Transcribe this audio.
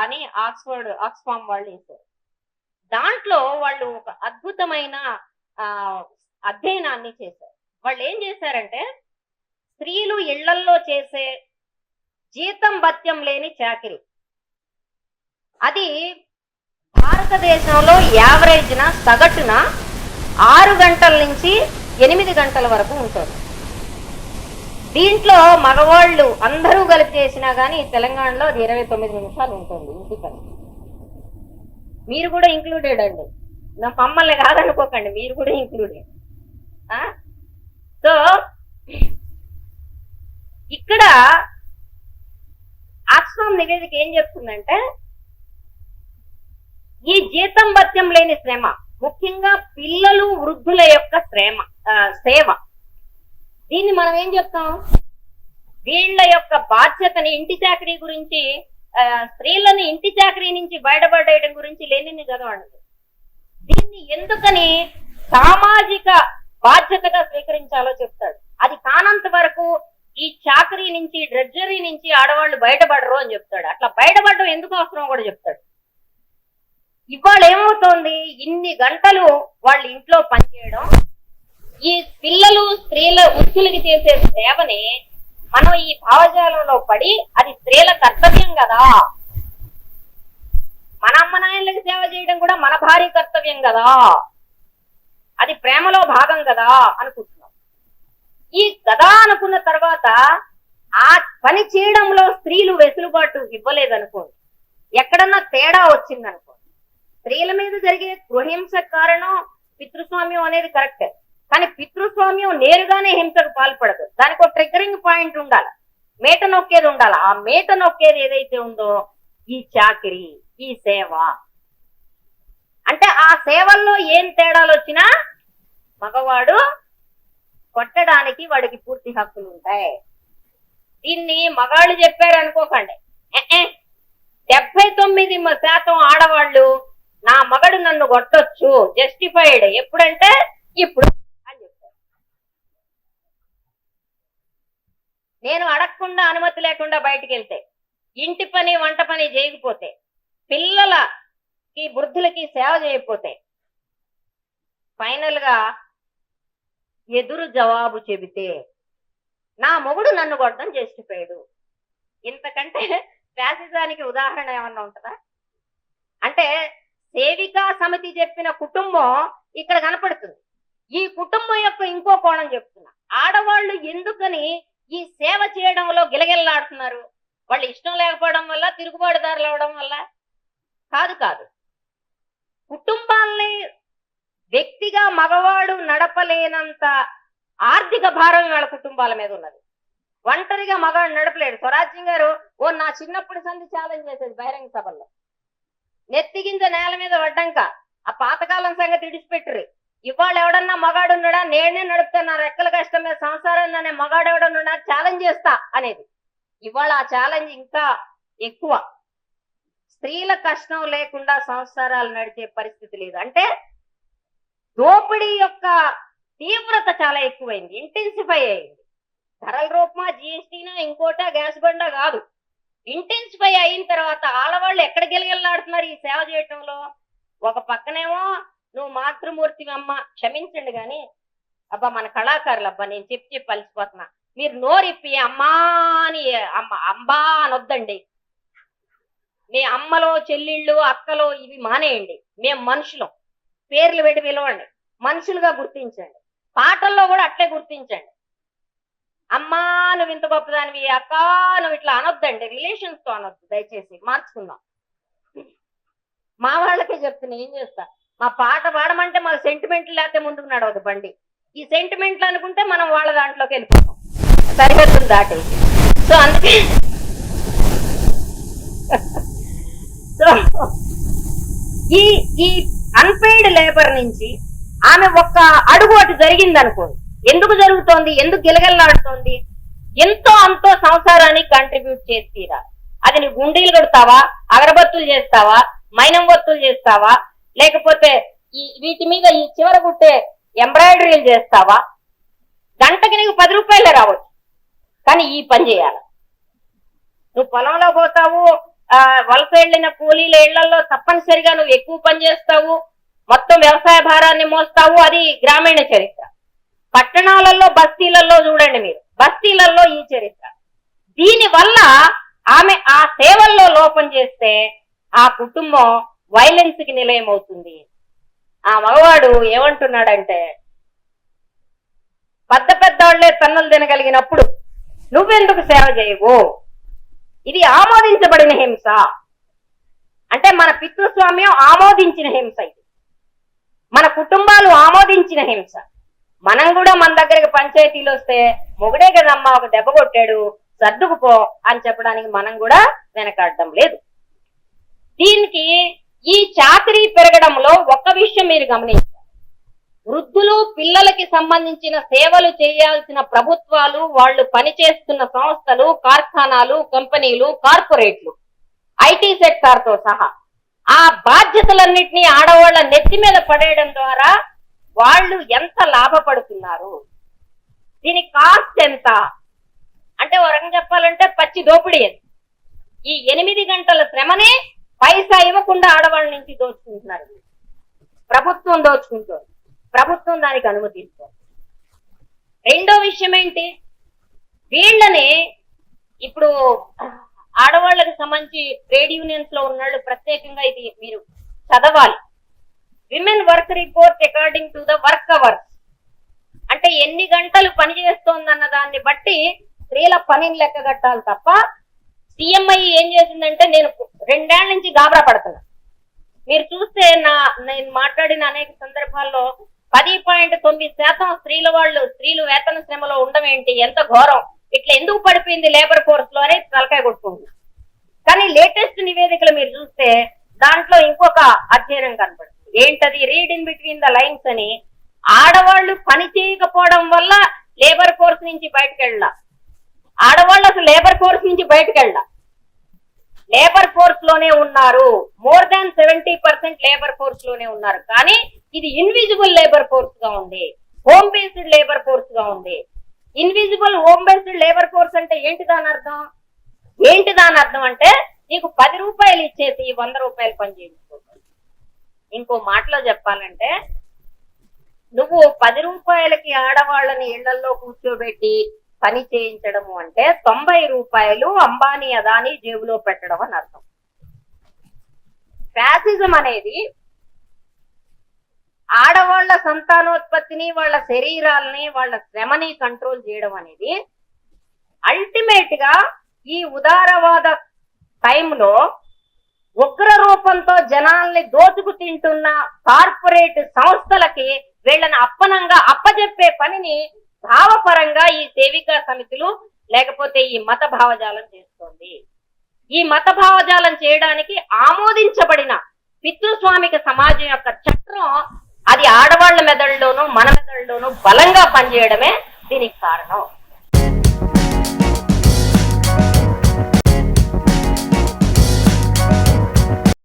అని Oxford Oxfam వాళ్ళు వేశారు దాంట్లో వాళ్ళు ఒక అద్భుతమైన ఆ అధ్యయనాన్ని చేశారు. వాళ్ళు ఏం చేశారంటే స్త్రీలు ఇళ్ళల్లో చేసే జీతం భత్యం లేని చాకరీ. అది భారతదేశంలో యావరేజ్న సగటున ఆరు గంటల నుంచి ఎనిమిది గంటల వరకు ఉంటుంది. దీంట్లో మగవాళ్ళు అందరూ కలిపి చేసినా కానీ తెలంగాణలో అది ఇరవై తొమ్మిది నిమిషాలు ఉంటుంది. ఇంటి పని. మీరు కూడా ఇంక్లూడెడ్ అండి. నా మమ్మల్ని కాదనుకోకండి మీరు కూడా ఇంక్లూడెడ్ సో ఇక్కడ ఆక్స్ఫామ్ నివేదిక ఏం చెప్తుందంటే ఈ జీతం భత్యం లేని శ్రమ ముఖ్యంగా పిల్లలు వృద్ధుల యొక్క శ్రమ సేవ. దీన్ని మనం ఏం చెప్తాం? వీళ్ళ యొక్క బాధ్యతని ఇంటి చాకరీ గురించి స్త్రీలను ఇంటి చాకరీ నుంచి బయటపడేయడం గురించి లేనిని చదవండి. దీన్ని ఎందుకని సామాజిక బాధ్యతగా స్వీకరించాలో చెప్తాడు. అది కానంత వరకు ఈ చాకరీ నుంచి డ్రెడ్జరీ నుంచి ఆడవాళ్ళు బయటపడరు అని చెప్తాడు. అట్లా బయటపడడం ఎందుకు అవసరం కూడా చెప్తాడు. ఇవాళ ఏమవుతోంది? ఇన్ని గంటలు వాళ్ళు ఇంట్లో పనిచేయడం ఈ పిల్లలు స్త్రీల వృత్తులకి చేసే సేవని మనం ఈ భావజాలంలో పడి అది స్త్రీల కర్తవ్యం కదా. మన అమ్మ నాయనలకు సేవ చేయడం కూడా మన భార్య కర్తవ్యం కదా. అది ప్రేమలో భాగం కదా అనుకుంటున్నాం. ఈ కదా అనుకున్న తర్వాత ఆ పని చేయడంలో స్త్రీలు వెసులుబాటు ఇవ్వలేదనుకోండి. ఎక్కడన్నా తేడా వచ్చిందనుకోండి. స్త్రీల మీద జరిగే గృహింస కారణం పితృస్వామ్యం అనేది కరెక్టే. కానీ పితృస్వామ్యం నేరుగానే హింసకు పాల్పడదు. దానికి ఒక ట్రిగరింగ్ పాయింట్ ఉండాలి. మేట నొక్కేది ఉండాలి. ఆ మేట నొక్కేది ఏదైతే ఉందో ఈ చాకిరి ఈ సేవ. అంటే ఆ సేవల్లో ఏం తేడాలు వచ్చినా మగవాడు కొట్టడానికి వాడికి పూర్తి హక్కులు ఉంటాయి. దీన్ని మగాళ్ళు చెప్పారు అనుకోకండి. డెబ్బై తొమ్మిది శాతం ఆడవాళ్ళు నా మగడు నన్ను కొట్టొచ్చు జస్టిఫైడ్ ఎప్పుడంటే ఇప్పుడు అని చెప్తారు నేను అడగకుండా అనుమతి లేకుండా బయటికి వెళ్తే ఇంటి పని వంట పని చేయకపోతే పిల్లలకి వృద్ధులకి సేవ చేయకపోతే ఫైనల్గా ఎదురు జవాబు చెబితే నా మొగుడు నన్ను కొట్టడం చేసిపోయాడు. ఇంతకంటే ఫ్యాసిజానికి ఉదాహరణ ఏమన్నా ఉంటుందా? అంటే సేవికా సమితి చెప్పిన కుటుంబం ఇక్కడ కనపడుతుంది. ఈ కుటుంబం యొక్క ఇంకో కోణం చెప్తున్నా. ఆడవాళ్ళు ఎందుకని ఈ సేవ చేయడంలో గిలగిల్లాడుతున్నారు. వాళ్ళు ఇష్టం లేకపోవడం వల్ల తిరుగుబాటుదారులు అవడం వల్ల కాదు కాదు. కుటుంబాల్ని వ్యక్తిగా మగవాడు నడపలేనంత ఆర్థిక భారం వాళ్ళ కుటుంబాల మీద ఉన్నది. ఒంటరిగా మగాడు నడపలేడు. స్వరాజ్యం గారు ఓ నా చిన్నప్పటి సంధి ఛాలెంజ్ చేసేది బహిరంగ సభల్లో. నెత్తిగింజ నేల మీద పడ్డాక ఆ పాతకాలం సంగతి ఇడిచిపెట్టురు ఇవాళ ఎవడన్నా మగాడు ఉన్నాడా నేనే నడుపుతాను. నా రెక్కల కష్టం మీద సంసారాన్ని అనే మగాడు ఎవడన్నా ఛాలెంజ్ చేస్తా అనేది. ఇవాళ ఆ ఛాలెంజ్ ఇంకా ఎక్కువ. స్త్రీల కష్టం లేకుండా సంసారాలు నడిచే పరిస్థితి లేదు. అంటే దోపిడీ యొక్క తీవ్రత చాలా ఎక్కువైంది ఇంటెన్సిఫై అయింది. ధరల రూపమా జిఎస్టీనా ఇంకోటా గ్యాస్ బండా కాదు. ఇంటెన్సిఫై అయిన తర్వాత ఆడవాళ్ళు ఎక్కడ గెలగెళ్ళాడుతున్నారు ఈ సేవ చేయటంలో? ఒక పక్కనేమో నువ్వు మాతృమూర్తి అమ్మ క్షమించండి కానీ అబ్బా మన కళాకారులు అబ్బా నేను చెప్పి చెప్పి అలసిపోతున్నా. మీరు నోరిప్పి అమ్మా అని అమ్మ అంబా అనొద్దండి. మీ అమ్మలో చెల్లిళ్ళు అక్కలో ఇవి మానేయండి. మేము మనుషులం. పేర్లు పెట్టి పిలవండి. మనుషులుగా గుర్తించండి. పాటల్లో కూడా అట్లే గుర్తించండి. అమ్మా నువ్వు ఇంత గొప్పదానివి అక్క నువ్వు ఇట్లా అనొద్దండి. రిలేషన్స్తో అనొద్దు. దయచేసి మార్చుకుందాం. మా వాళ్ళకే చెప్తున్నా ఏం చేస్తా? మా పాట పాడమంటే మాకు సెంటిమెంట్లు లేకపోతే ముందుకు నడవదు బండి. ఈ సెంటిమెంట్లు అనుకుంటే మనం వాళ్ళ దాంట్లోకి వెళ్ళిపోతాం. సరిహద్దులు దాటేసి సో అందుకే సో ఈ ఈ అన్పెయిడ్ లేబర్ నుంచి ఆమె ఒక్క అడుగు అటు జరిగింది అనుకోండి ఎందుకు జరుగుతోంది? ఎందుకు గిలగల్లాడుతోంది? ఎంతో అంతో సంసారానికి కంట్రిబ్యూట్ చేసి అది నీ గుండీలు కొడతావా? అగరబత్తులు చేస్తావా? మైనం బొత్తులు చేస్తావా? లేకపోతే ఈ వీటి మీద ఈ చివర కుట్టే ఎంబ్రాయిడరీలు చేస్తావా? గంటకి నీకు పది రూపాయలే రావచ్చు. కానీ ఈ పని చేయాలి. నువ్వు పొలంలో పోతావు వలస వెళ్ళిన కూలీల ఇళ్ళలో తప్పనిసరిగా నువ్వు ఎక్కువ పని చేస్తావు మొత్తం వ్యవసాయ భారాన్ని మోస్తావు అది గ్రామీణ చరిత్ర. పట్టణాలలో బస్తీలలో చూడండి మీరు బస్తీలలో ఈ చరిత్ర. దీని వల్ల ఆమె ఆ సేవల్లో లోపం చేస్తే ఆ కుటుంబం వైలెన్స్కి నిలయం అవుతుంది. ఆ మగవాడు ఏమంటున్నాడంటే పెద్ద పెద్దవాళ్ళే తన్నులు తినగలిగినప్పుడు నువ్వెందుకు సేవ చేయవు ఇది ఆమోదించబడిన హింస. అంటే మన పితృస్వామ్యం ఆమోదించిన హింస ఇది. మన కుటుంబాలు ఆమోదించిన హింస. మనం కూడా మన దగ్గరికి పంచాయతీలు వస్తే మొగుడే కదమ్మా ఒక దెబ్బ కొట్టాడు సర్దుకుపో అని చెప్పడానికి మనం కూడా వెనకాడడం లేదు. దీనికి ఈ చాకరీ పెరగడంలో ఒక్క విషయం మీరు గమనించారు వృద్ధులు పిల్లలకి సంబంధించిన సేవలు చేయాల్సిన ప్రభుత్వాలు వాళ్ళు పనిచేస్తున్న సంస్థలు కార్ఖానాలు కంపెనీలు కార్పొరేట్లు ఐటీ సెక్టార్తో సహా. ఆ బాధ్యతలన్నింటినీ ఆడవాళ్ళ నెత్తి మీద పడేయడం ద్వారా వాళ్ళు ఎంత లాభపడుతున్నారు? దీని కాస్ట్ ఎంత? అంటే ఒక రకంగా చెప్పాలంటే పచ్చి దోపిడీ ఈ ఎనిమిది గంటల శ్రమనే పైసా ఇవ్వకుండా ఆడవాళ్ళ నుంచి దోచుకుంటున్నారు. ప్రభుత్వం దోచుకుంటుంది. ప్రభుత్వం దానికి అనుమతిస్తుంది రెండో విషయం ఏంటి? వీళ్ళని ఇప్పుడు ఆడవాళ్ళకి సంబంధించి ట్రేడ్ యూనియన్స్లో ఉన్నాళ్ళు ప్రత్యేకంగా ఇది మీరు చదవాలి. Women work report according to the work hours. అంటే ఎన్ని గంటలు పని చేస్తోందన్న దాన్ని బట్టి స్త్రీల పనిని లెక్క కట్టాలి తప్ప సిఎంఐ ఏం చేసిందంటే నేను రెండేళ్ళ నుంచి గాబరా పడుతున్నా. మీరు చూస్తే నా నేను మాట్లాడిన అనేక సందర్భాల్లో పది పాయింట్ తొమ్మిది శాతం స్త్రీల వాళ్ళు స్త్రీలు వేతన శ్రమలో ఉండడం ఏంటి? ఎంత ఘోరం? ఇట్లా ఎందుకు పడిపోయింది లేబర్ ఫోర్స్లో అని తలకాయ కొట్టుకుంది. కానీ లేటెస్ట్ నివేదికలు మీరు చూస్తే దాంట్లో ఇంకొక అధ్యయనం కనపడుతుంది. ఏంటది? Read in between the lines అని. ఆడవాళ్ళు పని చేయకపోవడం వల్ల లేబర్ ఫోర్స్ నుంచి బయటకు వెళ్ళా ఆడవాళ్ళు అసలు లేబర్ ఫోర్స్ నుంచి బయటకు వెళ్ళా లేబర్ ఫోర్స్లోనే ఉన్నారు. More than seventy percent labour ఫోర్స్లోనే ఉన్నారు. కానీ ఇది ఇన్విజిబుల్ లేబర్ ఫోర్స్గా ఉంది. హోమ్ బేస్డ్ లేబర్ ఫోర్స్గా ఉంది. Invisible home based labour force అంటే ఏంటి దాని అర్థం? ఏంటి దాని అర్థం అంటే నీకు పది రూపాయలు ఇచ్చేసి వంద రూపాయలు పని చేయించుకోవాలి ఇంకో మాటలో చెప్పాలంటే నువ్వు పది రూపాయలకి ఆడవాళ్ళని ఇళ్ళలో కూర్చోబెట్టి పని చేయించడము అంటే తొంభై రూపాయలు అంబానీ అదాని జేబులో పెట్టడం అని అర్థం. ఫ్యాసిజం అనేది ఆడవాళ్ళ సంతానోత్పత్తిని వాళ్ళ శరీరాలని వాళ్ళ శ్రమని కంట్రోల్ చేయడం అనేది అల్టిమేట్గా ఈ ఉదారవాద టైంలో ఉగ్ర రూపంతో జనాల్ని దోచుకు తింటున్న కార్పొరేట్ సంస్థలకి వీళ్ళని అప్పనంగా అప్పజెప్పే పనిని భావపరంగా ఈ సేవికా సమితులు లేకపోతే ఈ మత భావజాలం చేస్తోంది. ఈ మత భావజాలం చేయడానికి ఆమోదించబడిన పితృస్వామిక సమాజం యొక్క చక్రం అది ఆడవాళ్ళ మెదడులోనూ మన మెదడులోనూ బలంగా పనిచేయడమే దీనికి కారణం.